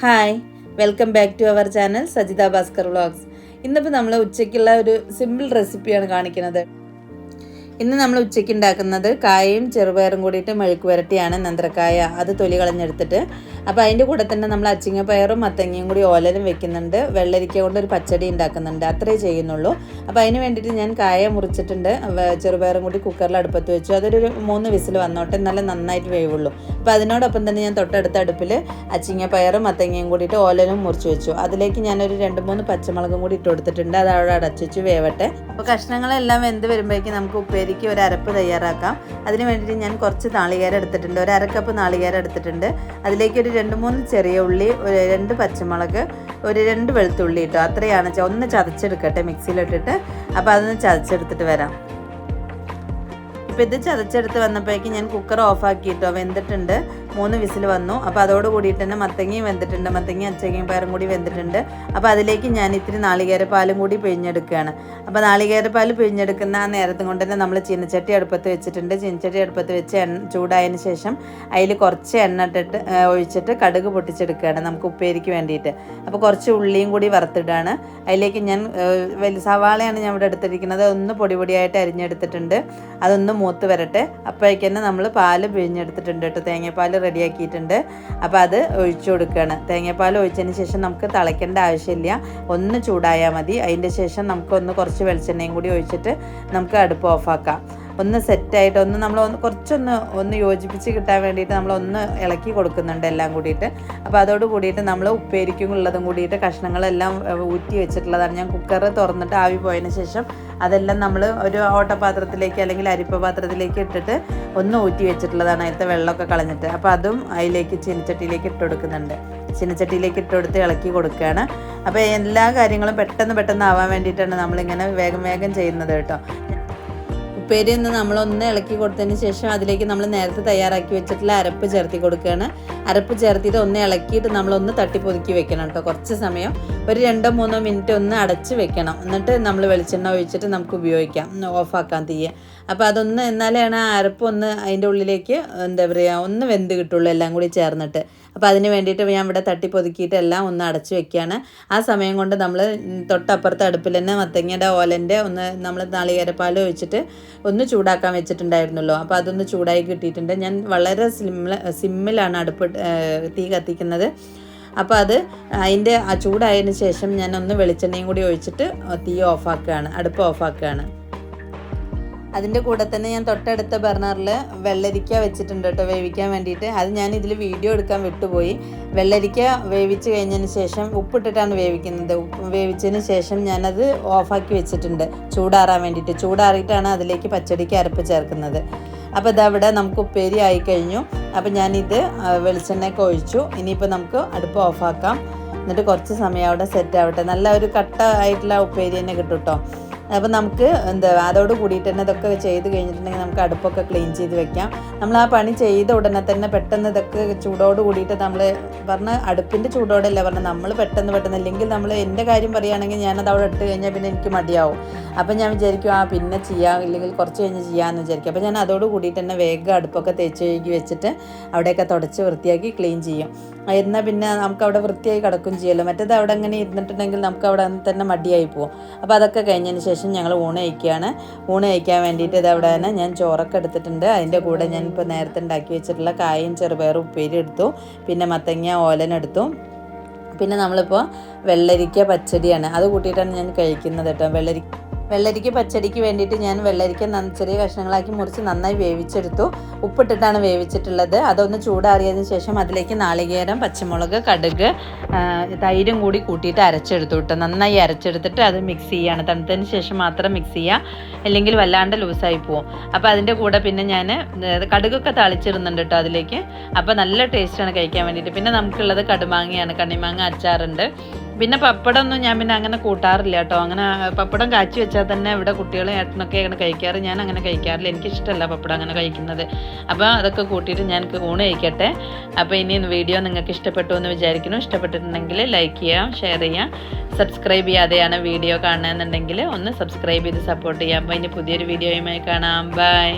Hi welcome back to our channel Sajitha Bhaskar vlogs ഇന്നിപ്പോൾ നമ്മൾ ഉച്ചയ്ക്കുള്ള ഒരു സിമ്പിൾ റെസിപ്പിയാണ് കാണിക്കുന്നത്. ഇന്ന് നമ്മൾ ഉച്ചയ്ക്ക് ഉണ്ടാക്കുന്നത് കായയും ചെറുപയറും കൂടിയിട്ട് മെഴുക്ക് വരട്ടിയാണ് നന്ത്രക്കായ അത് തൊലി കളഞ്ഞെടുത്തിട്ട്. അപ്പോൾ അതിന്റെ കൂടെ തന്നെ നമ്മൾ അച്ചിങ്ങപ്പയറും മത്തങ്ങയും കൂടി ഓലനും വെക്കുന്നുണ്ട്. വെള്ളരിക്ക കൊണ്ട് ഒരു പച്ചടി ഉണ്ടാക്കുന്നുണ്ട് അത്രേ ചെയ്യുന്നുള്ളൂ. അപ്പോൾ അതിന് വേണ്ടിയിട്ട് ഞാൻ കായ മുറിച്ചിട്ടുണ്ട്. ചെറുപയറും കൂടി കുക്കറിൽ അടുപ്പത്ത് വെച്ചു. അതൊരു മൂന്ന് വിസിൽ വന്നോട്ടെ നല്ല നന്നായിട്ട് വേവുള്ളൂ. അപ്പോൾ അതിനോടൊപ്പം തന്നെ ഞാൻ തൊട്ടടുത്ത അടുപ്പിൽ അച്ചിങ്ങ പയറും മത്തങ്ങയും കൂടിയിട്ട് ഓലനും മുറിച്ച് വെച്ചു. അതിലേക്ക് ഞാനൊരു രണ്ട് മൂന്ന് പച്ചമുളകും കൂടി ഇട്ട് കൊടുത്തിട്ടുണ്ട്. അത് അവിടെ അടച്ചു വേവട്ടെ. അപ്പോൾ കഷ്ണങ്ങളെല്ലാം വെന്ത് വരുമ്പോഴേക്കും നമുക്ക് ഉപ്പേരിക്ക് ഒരു അരപ്പ് തയ്യാറാക്കാം. അതിന് വേണ്ടിയിട്ട് ഞാൻ കുറച്ച് നാളികേരം എടുത്തിട്ടുണ്ട്. ഒരു അരക്കപ്പ് നാളികേരം എടുത്തിട്ടുണ്ട്. അതിലേക്ക് ഒരു രണ്ട് മൂന്ന് ചെറിയ ഉള്ളി ഒരു രണ്ട് പച്ചമുളക് ഒരു രണ്ട് വെളുത്തുള്ളി ഇട്ടോ. അത്രയാണ്. ഒന്ന് ചതച്ചെടുക്കട്ടെ മിക്സിയിലിട്ടിട്ട്. അപ്പോൾ അതൊന്ന് ചതച്ചെടുത്തിട്ട് വരാം. ഇപ്പം ഇത് ചതച്ചെടുത്ത് വന്നപ്പോഴേക്കും ഞാൻ കുക്കർ ഓഫാക്കിയിട്ടോ വെന്തിട്ടുണ്ട്. മൂന്ന് വിസിൽ വന്നു. അപ്പോൾ അതോട് കൂടിയിട്ട് തന്നെ മത്തങ്ങയും വെന്തിട്ടുണ്ട്. മത്തങ്ങയും അച്ചങ്ങയും പയറും കൂടി വെന്തിട്ടുണ്ട്. അപ്പോൾ അതിലേക്ക് ഞാൻ ഇത്തിരി നാളികേരപ്പാലും കൂടി പിഴിഞ്ഞെടുക്കുകയാണ്. അപ്പോൾ നാളികേരപ്പാൽ പിഴിഞ്ഞെടുക്കുന്ന ആ നേരത്തും കൊണ്ട് തന്നെ നമ്മൾ ചീനച്ചട്ടി അടുപ്പത്ത് വെച്ചിട്ടുണ്ട്. ചീനച്ചട്ടി അടുപ്പത്ത് വെച്ച് എണ്ണ ചൂടായതിന് ശേഷം അതിൽ കുറച്ച് എണ്ണ ഇട്ടിട്ട് ഒഴിച്ചിട്ട് കടുക് പൊട്ടിച്ചെടുക്കുകയാണ് നമുക്ക് ഉപ്പേരിക്ക് വേണ്ടിയിട്ട്. അപ്പോൾ കുറച്ച് ഉള്ളിയും കൂടി വറുത്തിടാണ്. അതിലേക്ക് ഞാൻ വലിയ സവാളയാണ് ഞാൻ ഇവിടെ എടുത്തിരിക്കുന്നത്. ഒന്ന് പൊടി പൊടിയായിട്ട് അരിഞ്ഞെടുത്തിട്ടുണ്ട്. അതൊന്ന് മൂത്ത് വരട്ടെ. അപ്പോഴേക്ക് തന്നെ നമ്മൾ പാൽ പിഴിഞ്ഞെടുത്തിട്ടുണ്ട് കേട്ടോ. തേങ്ങാപ്പാൽ റെഡിയാക്കിയിട്ടുണ്ട്. അപ്പോൾ അത് ഒഴിച്ചു കൊടുക്കുകയാണ് തേങ്ങാപ്പാൽ ഒഴിച്ചതിന് ശേഷം നമുക്ക് തിളയ്ക്കേണ്ട ആവശ്യമില്ല. ഒന്ന് ചൂടായാൽ മതി. അതിന്റെ ശേഷം നമുക്കൊന്ന് കുറച്ച് വെളിച്ചെണ്ണയും കൂടി ഒഴിച്ചിട്ട് നമുക്ക് അടുപ്പ് ഓഫാക്കാം. ഒന്ന് സെറ്റായിട്ട് ഒന്ന് നമ്മൾ ഒന്ന് കുറച്ചൊന്ന് ഒന്ന് യോജിപ്പിച്ച് കിട്ടാൻ വേണ്ടിയിട്ട് നമ്മൾ ഒന്ന് ഇളക്കി കൊടുക്കുന്നുണ്ട് എല്ലാം കൂടിയിട്ട്. അപ്പോൾ അതോട് കൂടിയിട്ട് നമ്മൾ ഉപ്പേരിക്കും ഉള്ളതും കൂടിയിട്ട് കഷ്ണങ്ങളെല്ലാം ഊറ്റി വെച്ചിട്ടുള്ളതാണ്. ഞാൻ കുക്കർ തുറന്നിട്ട് ആവി പോയതിന് ശേഷം അതെല്ലാം നമ്മൾ ഒരു ഓട്ടപാത്രത്തിലേക്ക് അല്ലെങ്കിൽ അരിപ്പ പാത്രത്തിലേക്ക് ഇട്ടിട്ട് ഒന്ന് ഊറ്റി വെച്ചിട്ടുള്ളതാണ്. അതിലത്തെ വെള്ളമൊക്കെ കളഞ്ഞിട്ട്. അപ്പോൾ അതും അതിലേക്ക് ചീനച്ചട്ടിയിലേക്ക് ഇട്ട് കൊടുക്കുന്നുണ്ട്. ചീനച്ചട്ടിയിലേക്ക് ഇട്ട് കൊടുത്ത് ഇളക്കി കൊടുക്കുകയാണ്. അപ്പോൾ എല്ലാ കാര്യങ്ങളും പെട്ടെന്ന് പെട്ടെന്ന് ആവാൻ വേണ്ടിയിട്ടാണ് നമ്മളിങ്ങനെ വേഗം വേഗം ചെയ്യുന്നത് കേട്ടോ. ഉപ്പേരി ഒന്ന് ഇളക്കി കൊടുത്തതിന് ശേഷം അതിലേക്ക് നമ്മൾ നേരത്തെ തയ്യാറാക്കി വെച്ചിട്ടുള്ള അരപ്പ് ചേർത്തി കൊടുക്കുകയാണ്. അരപ്പ് ചേർത്തിട്ട് ഒന്ന് ഇളക്കിയിട്ട് നമ്മളൊന്ന് തട്ടി പൊതുക്കി വെക്കണം കേട്ടോ. കുറച്ച് സമയം ഒരു രണ്ടോ മൂന്നോ മിനിറ്റ് ഒന്ന് അടച്ച് വെക്കണം. എന്നിട്ട് നമ്മൾ വെളിച്ചെണ്ണ ഒഴിച്ചിട്ട് നമുക്ക് ഉപയോഗിക്കാം. ഓഫാക്കാൻ തീയെ. അപ്പോൾ അതൊന്ന് എന്നാലാണ് ആ അരപ്പ് ഒന്ന് അതിന്റെ ഉള്ളിലേക്ക് എന്താ പറയുക ഒന്ന് വെന്ത് കിട്ടുള്ളൂ എല്ലാം കൂടി ചേർന്നിട്ട്. അപ്പോൾ അതിന് വേണ്ടിയിട്ട് ഞാൻ ഇവിടെ തട്ടി പൊതുക്കിയിട്ട് എല്ലാം ഒന്ന് അടച്ച് വെക്കുകയാണ്. ആ സമയം കൊണ്ട് നമ്മൾ തൊട്ടപ്പുറത്തെ അടുപ്പിൽ തന്നെ മത്തങ്ങയുടെ ഓലന്റെ ഒന്ന് നമ്മൾ നാളികേരപ്പാൽ ഒഴിച്ചിട്ട് ഒന്ന് ചൂടാക്കാൻ വെച്ചിട്ടുണ്ടായിരുന്നല്ലോ അപ്പോൾ അതൊന്ന് ചൂടായി കിട്ടിയിട്ടുണ്ട്. ഞാൻ വളരെ സിമ്മിൽ സിമ്മിലാണ് അടുപ്പ് തീ കത്തിക്കുന്നത്. അപ്പോൾ അത് അതിന്റെ ആ ചൂടായതിന് ശേഷം ഞാൻ ഒന്ന് വെളിച്ചെണ്ണയും കൂടി ഒഴിച്ചിട്ട് തീ ഓഫാക്കുകയാണ് അടുപ്പ് ഓഫാക്കുകയാണ്. അതിന്റെ കൂടെ തന്നെ ഞാൻ തൊട്ടടുത്ത ബർണറിൽ വെള്ളരിക്ക വെച്ചിട്ടുണ്ട് കേട്ടോ വേവിക്കാൻ വേണ്ടിയിട്ട്. അത് ഞാൻ ഇതിൽ വീഡിയോ എടുക്കാൻ വിട്ടുപോയി. വെള്ളരിക്ക വേവിച്ച് കഴിഞ്ഞതിന് ശേഷം ഉപ്പിട്ടിട്ടാണ് വേവിക്കുന്നത്. വേവിച്ചതിന് ശേഷം ഞാനത് ഓഫാക്കി വെച്ചിട്ടുണ്ട് ചൂടാറാൻ വേണ്ടിയിട്ട്. ചൂടാറിയിട്ടാണ് അതിലേക്ക് പച്ചടിക്ക് അരപ്പ് ചേർക്കുന്നത്. അപ്പോൾ ഇതവിടെ നമുക്ക് ഉപ്പേരി ആയി കഴിഞ്ഞു. അപ്പോൾ ഞാനിത് വെളിച്ചെണ്ണയൊക്കെ ഒഴിച്ചു. ഇനിയിപ്പോൾ നമുക്ക് അടുപ്പ് ഓഫാക്കാം. എന്നിട്ട് കുറച്ച് സമയം അവിടെ സെറ്റ് ആവട്ടെ. നല്ല ഒരു കട്ട ആയിട്ടുള്ള ഉപ്പേരി തന്നെ കിട്ടും കേട്ടോ. അപ്പോൾ നമുക്ക് എന്താ അതോട് കൂടിയിട്ട് തന്നെ ഇതൊക്കെ ചെയ്ത് കഴിഞ്ഞിട്ടുണ്ടെങ്കിൽ നമുക്ക് അടുപ്പൊക്കെ ക്ലീൻ ചെയ്ത് വെക്കാം. നമ്മൾ ആ പണി ചെയ്ത ഉടനെ തന്നെ പെട്ടെന്ന് ഇതൊക്കെ ചൂടോട് കൂടിയിട്ട് നമ്മൾ പറഞ്ഞ അടുപ്പിന്റെ ചൂടോടല്ല പറഞ്ഞാൽ നമ്മൾ പെട്ടെന്ന് പെട്ടെന്ന് അല്ലെങ്കിൽ നമ്മൾ എന്റെ കാര്യം പറയുകയാണെങ്കിൽ ഞാനത് അവിടെ ഇട്ട് കഴിഞ്ഞാൽ പിന്നെ എനിക്ക് മടിയാവും. അപ്പം ഞാൻ വിചാരിക്കും ആ പിന്നെ ചെയ്യാം ഇല്ലെങ്കിൽ കുറച്ച് കഴിഞ്ഞ് ചെയ്യാമെന്ന് വിചാരിക്കും. അപ്പോൾ ഞാൻ അതോട് കൂടിയിട്ട് തന്നെ വേഗം അടുപ്പൊക്കെ തേച്ച് കഴുകി വെച്ചിട്ട് അവിടെയൊക്കെ തുടച്ച് വൃത്തിയാക്കി ക്ലീൻ ചെയ്യും. എന്നാൽ പിന്നെ നമുക്ക് അവിടെ വൃത്തിയായി കിടക്കും ചെയ്യുമല്ലോ മറ്റേത് അവിടെ അങ്ങനെ ഇരുന്നിട്ടുണ്ടെങ്കിൽ നമുക്ക് അവിടെ തന്നെ മടിയായി പോകും അപ്പോൾ അതൊക്കെ കഴിഞ്ഞതിന് ശേഷം ഞങ്ങൾ ഊണ് കഴിക്കുകയാണ്. ഊണ് വേണ്ടിയിട്ട് ഇത് അവിടെ തന്നെ ഞാൻ ചോറൊക്കെ എടുത്തിട്ടുണ്ട്. അതിന്റെ കൂടെ ഞാൻ ഇപ്പോൾ നേരത്തെ ഉണ്ടാക്കി വെച്ചിട്ടുള്ള കായും ചെറുപയറും ഉപ്പേരി എടുത്തു. പിന്നെ മത്തങ്ങ ഓലൻ എടുത്തു. പിന്നെ നമ്മളിപ്പോൾ വെള്ളരിക്ക പച്ചടിയാണ്. അത് കൂട്ടിയിട്ടാണ് ഞാൻ കഴിക്കുന്നത് കേട്ടോ. വെള്ളരി വെള്ളരിക്ക പച്ചടിക്ക് വേണ്ടിയിട്ട് ഞാൻ വെള്ളരിക്ക ചെറിയ കഷ്ണങ്ങളാക്കി മുറിച്ച് നന്നായി വേവിച്ചെടുത്തു. ഉപ്പിട്ടിട്ടാണ് വേവിച്ചിട്ടുള്ളത്. അതൊന്ന് ചൂടാറിയതിന് ശേഷം അതിലേക്ക് നാളികേരം പച്ചമുളക് കടുക് തൈരും കൂടി കൂട്ടിയിട്ട് അരച്ചെടുത്തു കേട്ടോ. നന്നായി അരച്ചെടുത്തിട്ട് അത് മിക്സ് ചെയ്യാണ്. തണുത്തതിന് ശേഷം മാത്രം മിക്സ് ചെയ്യുക അല്ലെങ്കിൽ വല്ലാണ്ട് ലൂസായി പോവും. അപ്പോൾ അതിന്റെ കൂടെ പിന്നെ ഞാൻ കടുകൊക്കെ തളിച്ചിടുന്നുണ്ട് കേട്ടോ അതിലേക്ക്. അപ്പോൾ നല്ല ടേസ്റ്റാണ് കഴിക്കാൻ വേണ്ടിയിട്ട്. പിന്നെ നമുക്കുള്ളത് കടുമാങ്ങയാണ്. കണ്ണിമാങ്ങ അച്ചാറുണ്ട്. പിന്നെ പപ്പടമൊന്നും ഞാൻ പിന്നെ അങ്ങനെ കൂട്ടാറില്ല കേട്ടോ. അങ്ങനെ പപ്പടം കാച്ചി വെച്ചാൽ തന്നെ ഇവിടെ കുട്ടികളും ഏട്ടനൊക്കെ അങ്ങനെ കഴിക്കാറ്. ഞാൻ അങ്ങനെ കഴിക്കാറില്ല. എനിക്കിഷ്ടമല്ല പപ്പടം അങ്ങനെ കഴിക്കുന്നത്. അപ്പോൾ അതൊക്കെ കൂട്ടിയിട്ട് ഞാൻ ഊണ് കഴിക്കട്ടെ. അപ്പോൾ ഇനി വീഡിയോ നിങ്ങൾക്ക് ഇഷ്ടപ്പെട്ടു എന്ന് വിചാരിക്കുന്നു. ഇഷ്ടപ്പെട്ടിട്ടുണ്ടെങ്കിൽ ലൈക്ക് ചെയ്യാം ഷെയർ ചെയ്യാം. സബ്സ്ക്രൈബ് ചെയ്യാതെയാണ് വീഡിയോ കാണുന്നതെന്നുണ്ടെങ്കിൽ ഒന്ന് സബ്സ്ക്രൈബ് ചെയ്ത് സപ്പോർട്ട് ചെയ്യാം. അപ്പോൾ ഇനി പുതിയൊരു വീഡിയോയുമായി കാണാം. ബൈ